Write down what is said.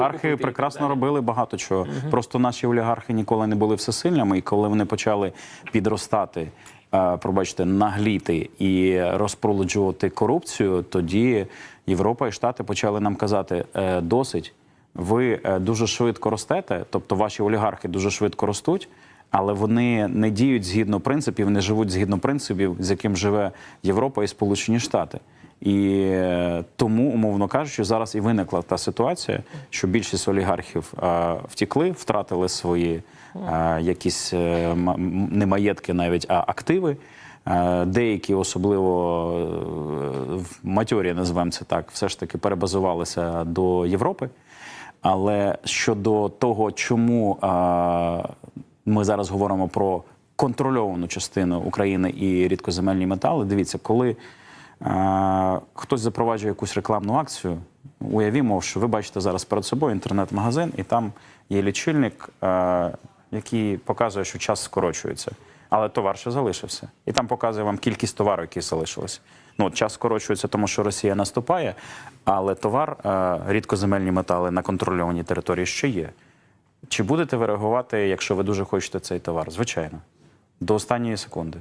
Олігархи прекрасно робили багато чого. Просто наші олігархи ніколи не були всесильними, і коли вони почали підростати, е, пробачте, нагліти і розпролуджувати корупцію, тоді Європа і Штати почали нам казати: е, досить, ви е, дуже швидко ростете, тобто ваші олігархи дуже швидко ростуть. Але вони не діють згідно принципів, не живуть згідно принципів, з яким живе Європа і Сполучені Штати. І е, тому, умовно кажучи, зараз і виникла та ситуація, що більшість олігархів е, втікли, втратили свої е, якісь не маєтки, навіть а активи. Деякі, особливо в матьорі, називаємо це так, все ж таки перебазувалися до Європи. Але щодо того, чому ми зараз говоримо про контрольовану частину України і рідкоземельні метали, дивіться, коли хтось запроваджує якусь рекламну акцію, уявімо, що ви бачите зараз перед собою інтернет-магазин, і там є лічильник, який показує, що час скорочується. Але товар ще залишився. І там показує вам кількість товару, які залишились. Ну, час скорочується, тому що Росія наступає, але товар, рідкоземельні метали на контрольованій території ще є. Чи будете ви реагувати, якщо ви дуже хочете цей товар? Звичайно, до останньої секунди.